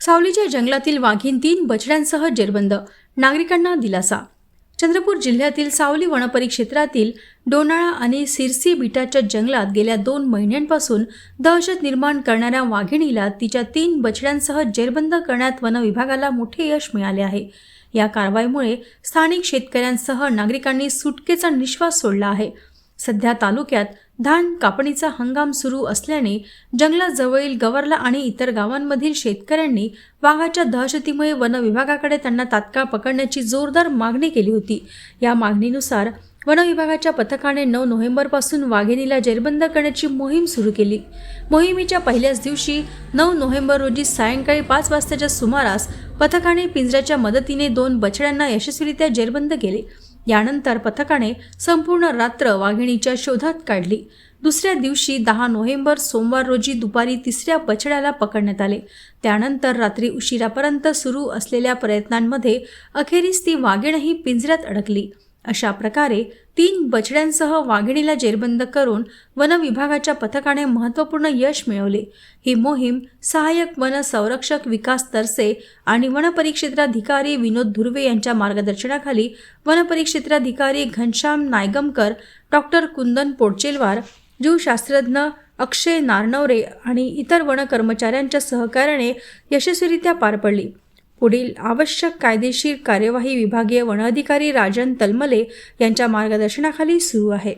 सावलीच्या जंगलातील वाघीण तीन बछड्यांसह जेरबंद. नागरिकांना दिलासा. चंद्रपूर जिल्ह्यातील सावली वनपरिक्षेत्रातील डोनाळा आणि सिरसी बिटाच्या जंगलात गेल्या दोन महिन्यांपासून दहशत निर्माण करणाऱ्या वाघिणीला तिच्या तीन बछड्यांसह जेरबंद करण्यात वन विभागाला मोठे यश मिळाले आहे. या कारवाईमुळे स्थानिक शेतकऱ्यांसह नागरिकांनी सुटकेचा निश्वास सोडला आहे. सध्या तालुक्यात धान कापणीचा हंगाम सुरू असल्याने जंगलाजवळील गवरला आणि इतर गावांमधील शेतकऱ्यांनी वाघाच्या दहशतीमुळे वन विभागाकडे त्यांना तात्काळ पकडण्याची जोरदार मागणी केली होती. या मागणीनुसार वन विभागाच्या पथकाने नऊ नोव्हेंबरपासून वाघिणीला जेरबंद करण्याची मोहीम सुरू केली. मोहिमेच्या पहिल्याच दिवशी नऊ नोव्हेंबर रोजी सायंकाळी पाच वाजताच्या सुमारास पथकाने पिंजऱ्याच्या मदतीने दोन बछड्यांना यशस्वीरित्या जेरबंद केले. यानंतर पथकाने संपूर्ण रात्र वाघिणीच्या शोधात काढली. दुसऱ्या दिवशी दहा नोव्हेंबर सोमवार रोजी दुपारी तिसऱ्या बछड्याला पकडण्यात आले. त्यानंतर रात्री उशिरापर्यंत सुरू असलेल्या प्रयत्नांमध्ये अखेरीस ती वाघिणही पिंजऱ्यात अडकली. अशा प्रकारे तीन बछड्यांसह वाघिणीला जेरबंद करून वन विभागाच्या पथकाने महत्त्वपूर्ण यश मिळवले. ही मोहीम सहाय्यक वन संरक्षक विकास तरसे आणि वनपरिक्षेत्राधिकारी विनोद धुर्वे यांच्या मार्गदर्शनाखाली वनपरिक्षेत्राधिकारी घनश्याम नायगमकर डॉक्टर कुंदन पोटचेलवार जीवशास्त्रज्ञ अक्षय नारनवरे आणि इतर वन कर्मचाऱ्यांच्या सहकार्याने यशस्वीरित्या पार पडली. पुढील आवश्यक कायदेशीर कार्यवाही विभागीय वनअधिकारी राजन तलमले यांच्या मार्गदर्शनाखाली सुरू आहे.